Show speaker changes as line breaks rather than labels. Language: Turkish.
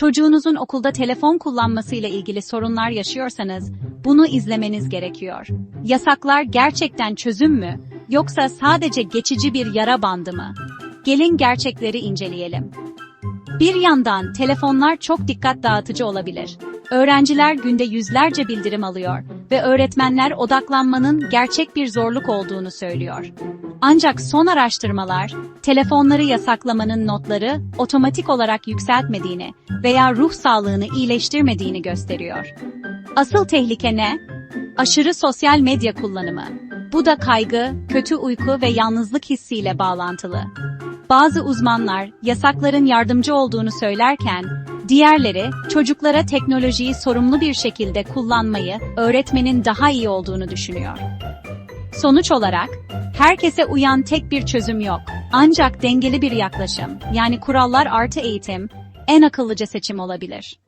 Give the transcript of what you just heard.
Çocuğunuzun okulda telefon kullanmasıyla ilgili sorunlar yaşıyorsanız, bunu izlemeniz gerekiyor. Yasaklar gerçekten çözüm mü, yoksa sadece geçici bir yara bandı mı? Gelin gerçekleri inceleyelim. Bir yandan telefonlar çok dikkat dağıtıcı olabilir. Öğrenciler günde yüzlerce bildirim alıyor ve öğretmenler odaklanmanın gerçek bir zorluk olduğunu söylüyor. Ancak son araştırmalar, telefonları yasaklamanın notları otomatik olarak yükseltmediğini veya ruh sağlığını iyileştirmediğini gösteriyor. Asıl tehlike ne? Aşırı sosyal medya kullanımı. Bu da kaygı, kötü uyku ve yalnızlık hissiyle bağlantılı. Bazı uzmanlar yasakların yardımcı olduğunu söylerken, diğerleri çocuklara teknolojiyi sorumlu bir şekilde kullanmayı öğretmenin daha iyi olduğunu düşünüyor. Sonuç olarak, herkese uyan tek bir çözüm yok. Ancak dengeli bir yaklaşım, yani kurallar artı eğitim, en akıllıca seçim olabilir.